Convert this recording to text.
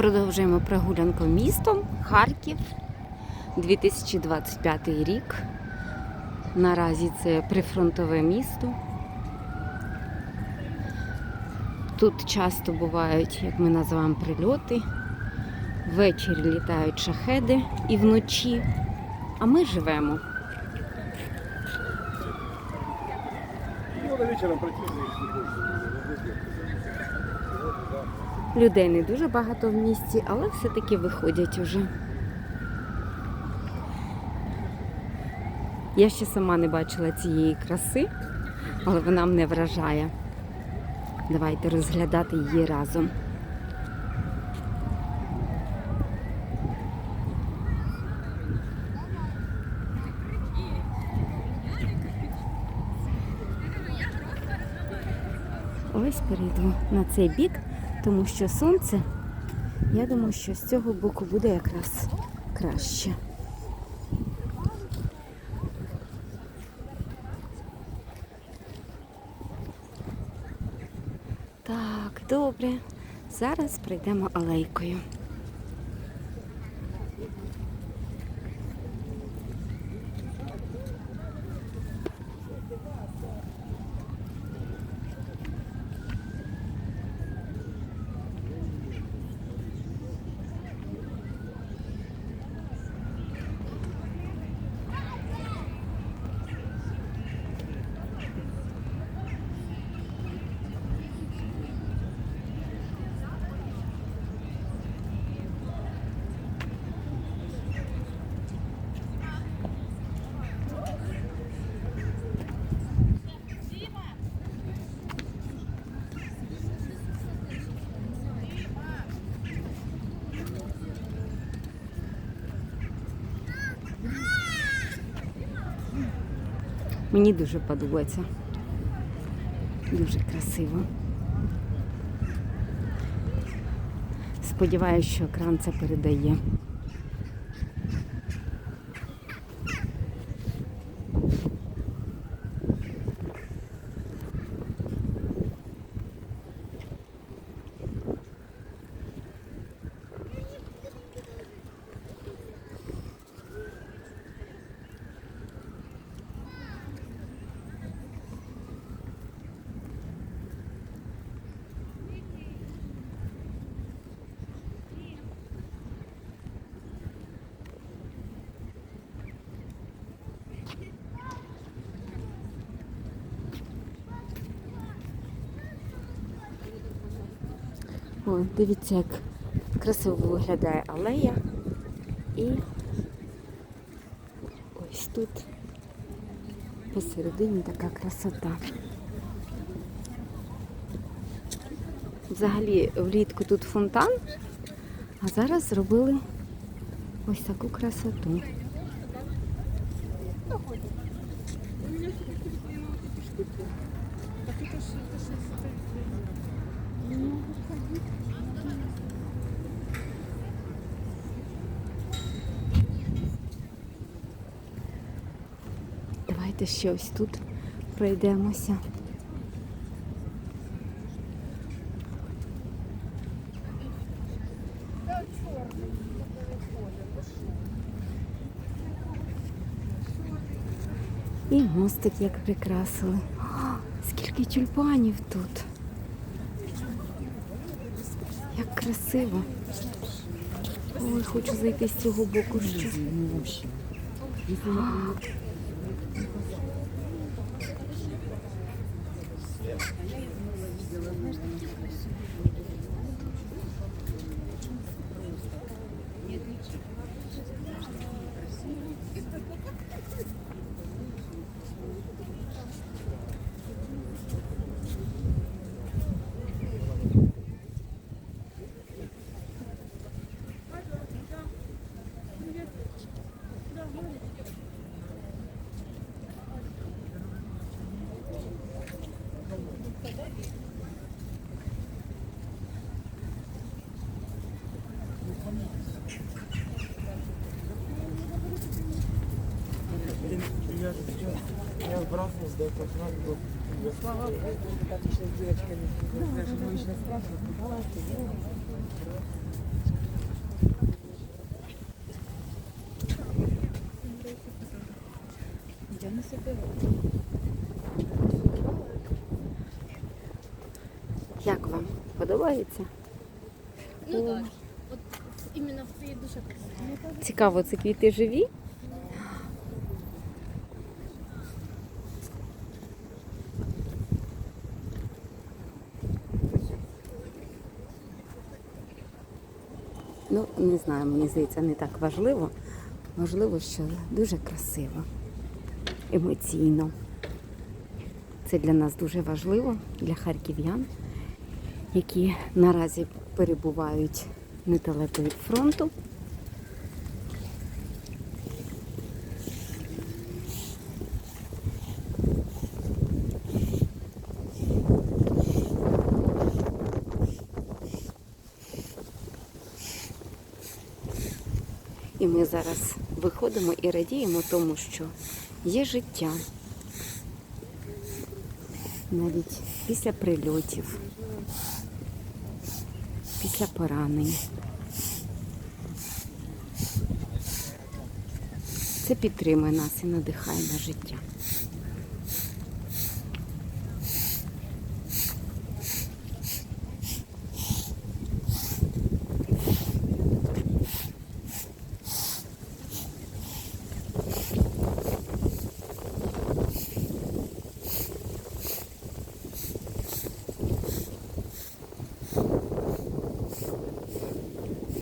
Продовжуємо прогулянку містом Харків 2025 рік. Наразі це прифронтове місто. Тут часто бувають, як ми називаємо, прильоти. Ввечері літають шахеди і вночі. А ми живемо. Ну, если больше. Людей не дуже багато в місті, але все-таки виходять уже. Я ще сама не бачила цієї краси, але вона мене вражає. Давайте розглядати її разом. Ось перейду на цей бік, тому що сонце, я думаю, що з цього боку буде якраз краще. Так, добре. Зараз прийдемо алейкою. Мені дуже подобається. Дуже красиво. Сподіваюсь, що екран це передає. О, дивіться, як красиво виглядає алея. І ось тут посередині така красота. Взагалі влітку тут фонтан, а зараз зробили ось таку красоту. Давайте ще ось тут пройдемося. І мостик як прикрасили. О, скільки тюльпанів тут. Як красиво. Ой, хочу зайти з цього боку ще. Я, да, как надо было. Як вам? Подобається? Ну так. От іменно в твоїй душе красиво. Цікаво, це квіти живі? Ну, не знаю, мені здається, не так важливо. Можливо, що дуже красиво, емоційно. Це для нас дуже важливо, для харків'ян, які наразі перебувають недалеко від фронту. І ми зараз виходимо і радіємо тому, що є життя. Навіть після прильотів, після поранень. Це підтримує нас і надихає на життя.